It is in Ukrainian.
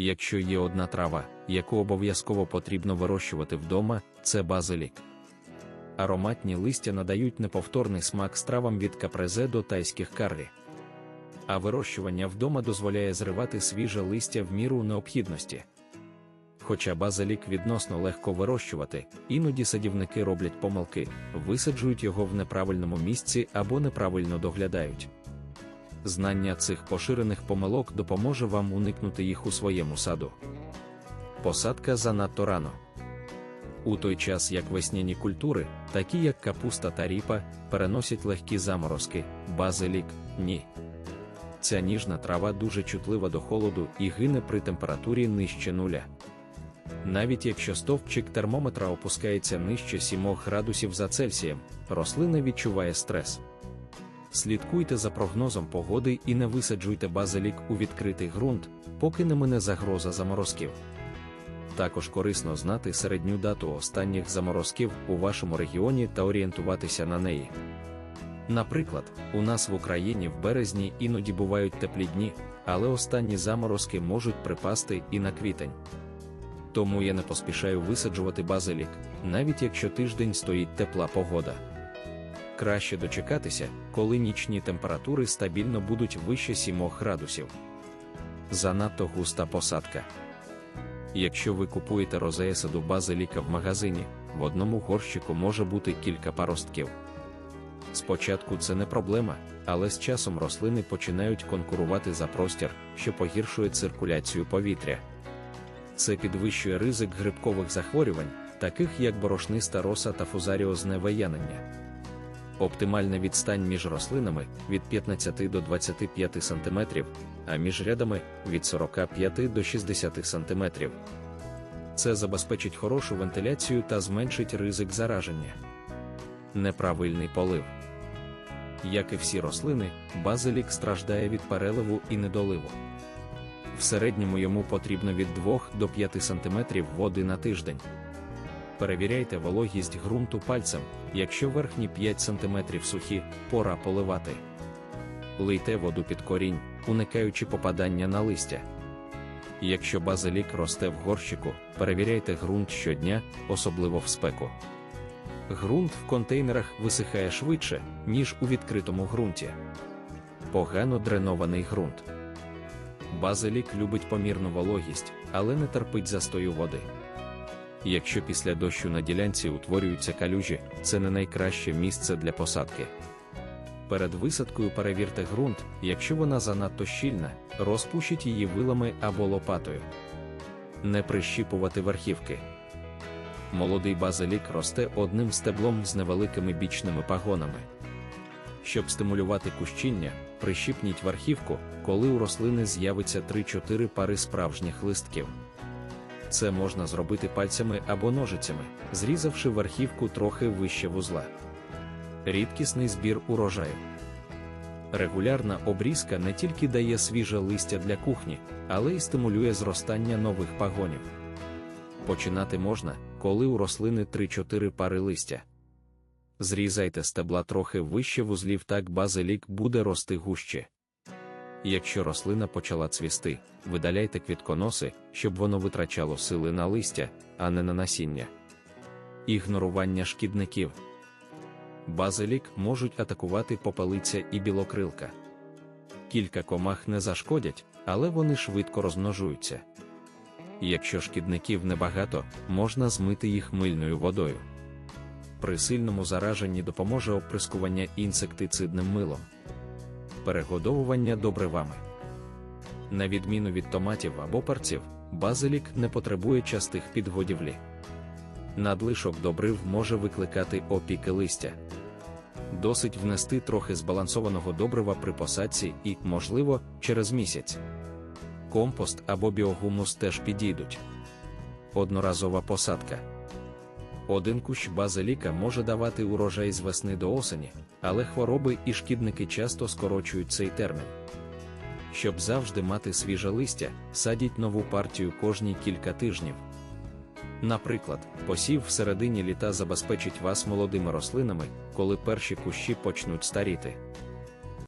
Якщо є одна трава, яку обов'язково потрібно вирощувати вдома, це базилік. Ароматні листя надають неповторний смак стравам від капрезе до тайських карлі. А вирощування вдома дозволяє зривати свіже листя в міру необхідності. Хоча базилік відносно легко вирощувати, іноді садівники роблять помилки, висаджують його в неправильному місці або неправильно доглядають. Знання цих поширених помилок допоможе вам уникнути їх у своєму саду. Посадка занадто рано. У той час як весняні культури, такі як капуста та ріпа, переносять легкі заморозки, базилік ні. Ця ніжна трава дуже чутлива до холоду і гине при температурі нижче нуля. Навіть якщо стовпчик термометра опускається нижче 7 градусів за Цельсієм, рослина відчуває стрес. Слідкуйте за прогнозом погоди і не висаджуйте базилік у відкритий ґрунт, поки не мине загроза заморозків. Також корисно знати середню дату останніх заморозків у вашому регіоні та орієнтуватися на неї. Наприклад, у нас в Україні в березні іноді бувають теплі дні, але останні заморозки можуть припасти і на квітень. Тому я не поспішаю висаджувати базилік, навіть якщо тиждень стоїть тепла погода. Краще дочекатися, коли нічні температури стабільно будуть вище 7 градусів. Занадто густа посадка. Якщо ви купуєте розея саду базиліка в магазині, в одному горщику може бути кілька паростків. Спочатку це не проблема, але з часом рослини починають конкурувати за простір, що погіршує циркуляцію повітря. Це підвищує ризик грибкових захворювань, таких як борошниста роса та фузаріозне виянення. Оптимальна відстань між рослинами від 15 до 25 см, а між рядами від 45 до 60 см. Це забезпечить хорошу вентиляцію та зменшить ризик зараження. Неправильний полив. Як і всі рослини, базилік страждає від переливу і недоливу. В середньому йому потрібно від 2 до 5 см води на тиждень. Перевіряйте вологість ґрунту пальцем, якщо верхні 5 см сухі, пора поливати. Лийте воду під корінь, уникаючи попадання на листя. Якщо базилік росте в горщику, перевіряйте ґрунт щодня, особливо в спеку. Ґрунт в контейнерах висихає швидше, ніж у відкритому ґрунті. Погано дренований ґрунт. Базилік любить помірну вологість, але не терпить застою води. Якщо після дощу на ділянці утворюються калюжі, це не найкраще місце для посадки. Перед висадкою перевірте ґрунт, якщо вона занадто щільна, розпушіть її вилами або лопатою. Не прищіпувати верхівки. Молодий базилік росте одним стеблом з невеликими бічними пагонами. Щоб стимулювати кущіння, прищіпніть верхівку, коли у рослини з'явиться 3-4 пари справжніх листків. Це можна зробити пальцями або ножицями, зрізавши верхівку трохи вище вузла. Рідкісний збір урожаю. Регулярна обрізка не тільки дає свіже листя для кухні, але й стимулює зростання нових пагонів. Починати можна, коли у рослини 3-4 пари листя. Зрізайте стебла трохи вище вузлів, так базилік буде рости гуще. Якщо рослина почала цвісти, видаляйте квітконоси, щоб воно витрачало сили на листя, а не на насіння. Ігнорування шкідників. Базилік можуть атакувати попелиця і білокрилка. Кілька комах не зашкодять, але вони швидко розмножуються. Якщо шкідників небагато, можна змити їх мильною водою. При сильному зараженні допоможе оприскування інсектицидним милом. Перегодовування добривами. На відміну від томатів або парців, базилік не потребує частих підгодівлі. Надлишок добрив може викликати опіки листя. Досить внести трохи збалансованого добрива при посадці і, можливо, через місяць. Компост або біогумус теж підійдуть. Одноразова посадка. Один кущ базиліка може давати урожай з весни до осені, але хвороби і шкідники часто скорочують цей термін. Щоб завжди мати свіже листя, садіть нову партію кожні кілька тижнів. Наприклад, посів в середині літа забезпечить вас молодими рослинами, коли перші кущі почнуть старіти.